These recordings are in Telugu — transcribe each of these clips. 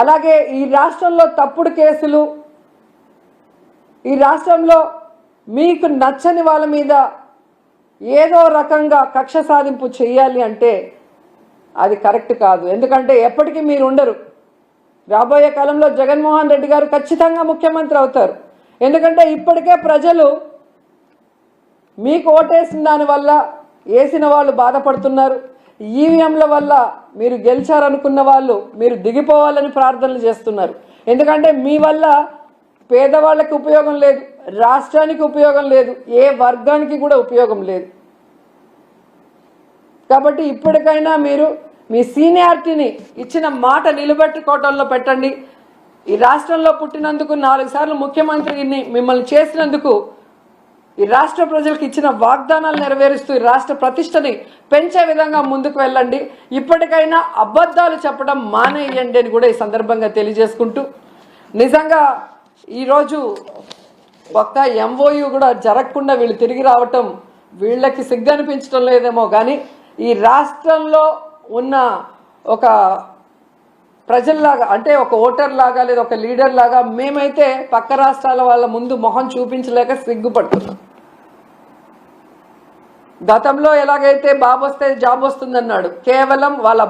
అలాగే ఈ రాష్ట్రంలో తప్పుడు కేసులు ఈ రాష్ట్రంలో మీకు నచ్చని వాళ్ళ మీద ఏదో రకంగా కక్ష సాధింపు చేయాలి అంటే అది కరెక్ట్ కాదు. ఎందుకంటే ఎప్పటికీ మీరు ఉండరు రాబోయే కాలంలో జగన్మోహన్ రెడ్డి గారు ఖచ్చితంగా ముఖ్యమంత్రి అవుతారు. ఎందుకంటే ఇప్పటికే ప్రజలు మీకు ఓటేసిన దానివల్ల వేసిన వాళ్ళు బాధపడుతున్నారు. ఈవీఎంల వల్ల మీరు గెలిచారనుకున్న వాళ్ళు మీరు దిగిపోవాలని ప్రార్థనలు చేస్తున్నారు. ఎందుకంటే మీ వల్ల పేదవాళ్ళకి ఉపయోగం లేదు రాష్ట్రానికి ఉపయోగం లేదు ఏ వర్గానికి కూడా ఉపయోగం లేదు. కాబట్టి ఇప్పటికైనా మీరు మీ సీనియారిటీని ఇచ్చిన మాట నిలబెట్టుకోవటంలో పెట్టండి. ఈ రాష్ట్రంలో పుట్టినందుకు నాలుగు సార్లు ముఖ్యమంత్రిని మిమ్మల్ని చేసినందుకు ఈ రాష్ట్ర ప్రజలకు ఇచ్చిన వాగ్దానాలు నెరవేరుస్తూ ఈ రాష్ట్ర ప్రతిష్టని పెంచే విధంగా ముందుకు వెళ్ళండి. ఇప్పటికైనా అబద్ధాలు చెప్పడం మానేయండి అని కూడా ఈ సందర్భంగా తెలియజేసుకుంటూ నిజంగా ఈరోజు ఒక్క ఎంఓయూ కూడా జరగకుండా వీళ్ళు తిరిగి రావటం వీళ్ళకి సిగ్గనిపించడం లేదేమో కానీ ఈ రాష్ట్రంలో ఉన్న ఒక ప్రజల్లాగా అంటే ఒక ఓటర్ లాగా లేదా ఒక లీడర్ లాగా మేమైతే పక్క రాష్ట్రాల వాళ్ళ ముందు మొహం చూపించలేక సిగ్గుపడుతున్నాం. గతంలో ఎలాగైతే బాబు వస్తే జాబ్ వస్తుందన్నాడు కేవలం వాళ్ళ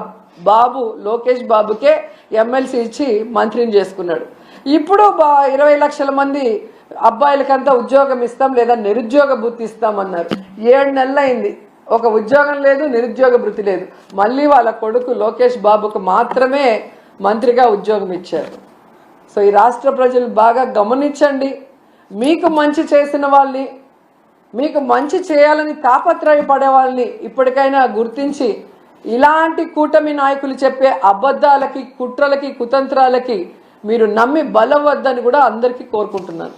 బాబు లోకేష్ బాబుకే ఎమ్మెల్సీ ఇచ్చి మంత్రిని చేసుకున్నాడు. ఇప్పుడు బా ఇరవై లక్షల మంది అబ్బాయిలకంతా ఉద్యోగం ఇస్తాం లేదా నిరుద్యోగ భృతి ఇస్తామన్నారు. ఏడు నెలలు అయింది ఒక ఉద్యోగం లేదు నిరుద్యోగ భృతి లేదు. మళ్ళీ వాళ్ళ కొడుకు లోకేష్ బాబుకు మాత్రమే మంత్రిగా ఉద్యోగం ఇచ్చారు. సో ఈ రాష్ట్ర ప్రజలు బాగా గమనించండి. మీకు మంచి చేసిన వాళ్ళని మీకు మంచి చేయాలని తాపత్రయపడే వాళ్ళని ఇప్పటికైనా గుర్తించి ఇలాంటి కూటమి నాయకులు చెప్పే అబద్ధాలకి కుట్రలకి కుతంత్రాలకి మీరు నమ్మి బలవద్దని కూడా అందరికీ కోరుకుంటున్నాను.